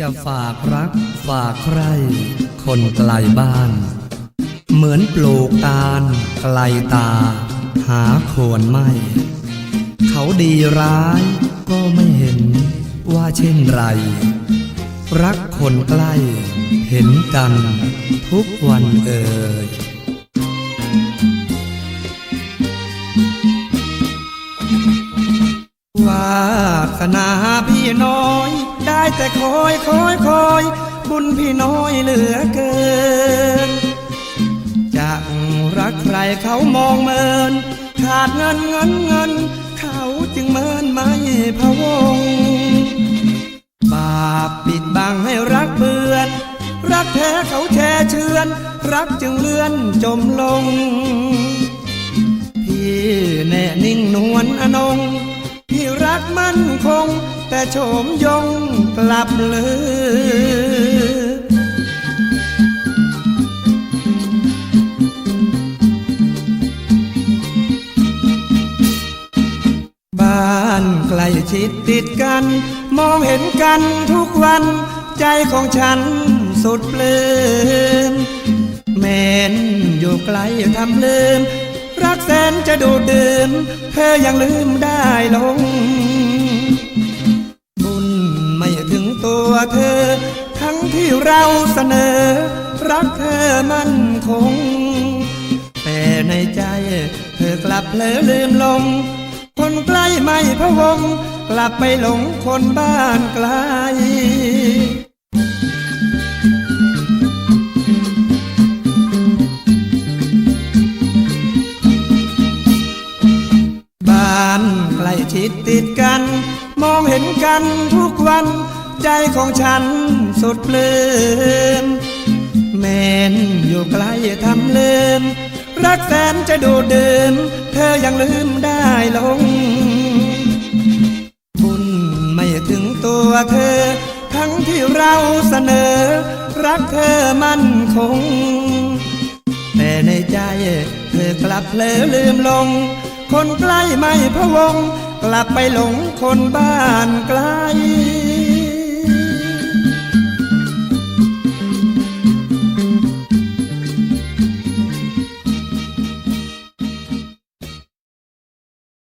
จะฝากรักฝากใคร คนไกลบ้าน เหมือนปลูกตาลไกลตา หาโคนไม่ เขาดีร้ายก็ไม่เห็นว่าเช่นไร รักคนใกล้เห็นกันทุกวันเอ่ยว่าสนาพี่น้อย ได้แต่คอยคอยคอย บุญพี่น้อยเหลือเกินจากรักใครเขามองเมิน ขาดเงินเงินเงิน เขาจึงเมินไม่พะวง บาปปิดบังให้รักเบือน รักแท้เขาแช่เชือน รักจึงเลื่อนจมลง พี่แน่นิ่งนวลอนงพี่รักมั่นคง แต่โฉมยง กลับเลยบ้านใกล้ชิดติดกัน มองเห็นกันทุกวัน ใจของฉันสุดเปลืมแม้นอยู่ไกลทำลืม รักแสนจะดูดดื่มเธอยังลืมได้ลง เธอ ทั้งที่เราเสนอ รักเธอมั่นคง แต่ในใจเธอกลับเผลอลืมลง คนใกล้ไม่พะวง กลับไปหลงคนบ้านไกลบ้านใกล้ชิดติดกัน มองเห็นกันทุกวัน ใจของฉันสุดปลื้มแม้นอยู่ไกลทำลืม รักแสนจะดูดดื่มเธอยังลืมได้ลงบุญไม่ถึงตัวเธอ ทั้งที่เราเสนอ รักเธอมั่นคง แต่ในใจเธอกลับเผลอลืมลง คนใกล้ไม่พะวง กลับไปหลงคนบ้านไกล